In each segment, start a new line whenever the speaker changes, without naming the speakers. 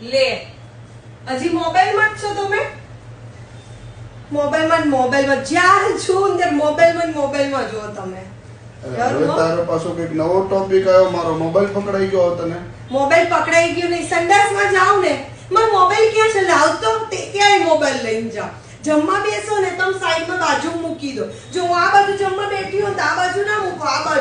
લે. હજી મોબાઈલમાં જ છો તમે? મોબાઈલમાં મોબાઈલમાં. જ્યાં છો અંદર મોબાઈલમાં મોબાઈલમાં જો તમે.
હવે તારો પાછો કંઈક નવો ટોપિક આવ્યો મારો મોબાઈલ પકડાઈ ગયો તને.
મોબાઈલ પકડાઈ ગયો નહીં. સંડાસમાં જાવ ને. મારો મોબાઈલ ક્યાં છે? લાવતો તે. ક્યાંય મોબાઈલ લઈને જાવ જમવા બેસો ને તમે સાઈડમાં બાજુ મૂકી દો. જો હું આ બાજુ જમવા બેઠી હોઉં તો આ બાજુ ના મૂકો. આ બાજુ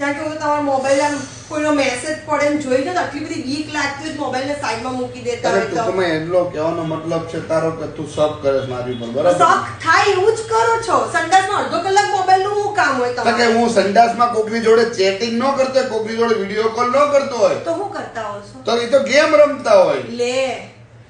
કારણ કે હું તમારો મોબાઈલ આમ કોઈનો મેસેજ પડે ને જોઈ તો આટલી બધી બીક લાગતી હોય મોબાઈલને સાઈડમાં મૂકી દેતા હોય તો.
ટૂંકમાં એટલો કહેવાનો મતલબ છે તારો કે તું સબ કરે મારી પર બરાબર?
શોખ થાય એવું જ કરો છો. સંડાસમાં અડધો કલાક મોબાઈલનું શું કામ હોય
તમારે કે હું સંડાસમાં કોકની જોડે ચેટિંગ ન કરતો હોય, કોકની જોડે વીડિયો કોલ ન કરતો હોય?
તો હું કરતા હોઉં છું?
તો એ તો ગેમ રમતા હોય.
લે.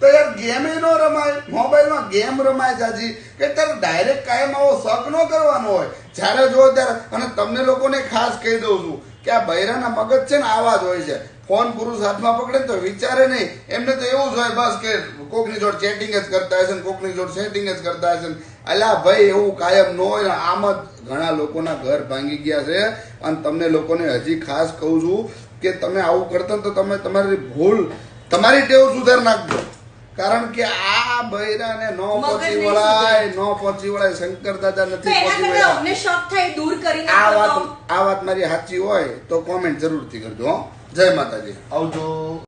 તો યાર ગેમ એ ન રમાય. મોબાઈલમાં ગેમ રમાય જાજી. કે તારે ડાયરેક્ટ કાયમ આવો શક ન કરવાનો હોય. જ્યારે જો ત્યારે, અને તમને લોકોને ખાસ કહી દઉં છું કે આ બૈરાના મગજ છે ને આવા જ હોય છે. ફોન પુરુષ હાથમાં પકડે તો વિચારે નહીં. એમને તો એવું જ હોય બસ કે કોકની જોડે ચેટિંગ જ કરતા હશે ને કોકની જોડે સેટિંગ જ કરતા હશે અલા ભાઈ, એવું કાયમ ન હોય આમ જ ઘણા લોકોના ઘર ભાંગી ગયા છે. અને તમને લોકોને હજી ખાસ કહું છું કે તમે આવું કરતા તો તમે તમારી ભૂલ, તમારી ટેવ સુધાર નાખજો. કારણ કે આ બૈરાને નો
મગજ
પહોંચી વળાય નો પહોંચી વળાય શંકર દાદા નથી પહોંચી વળ્યા.
અમને શોખ થાય દૂર કરી
આ વાત આ વાત મારી સાચી હોય તો કોમેન્ટ જરૂરથી કરજો હો. જય માતાજી. આવજો.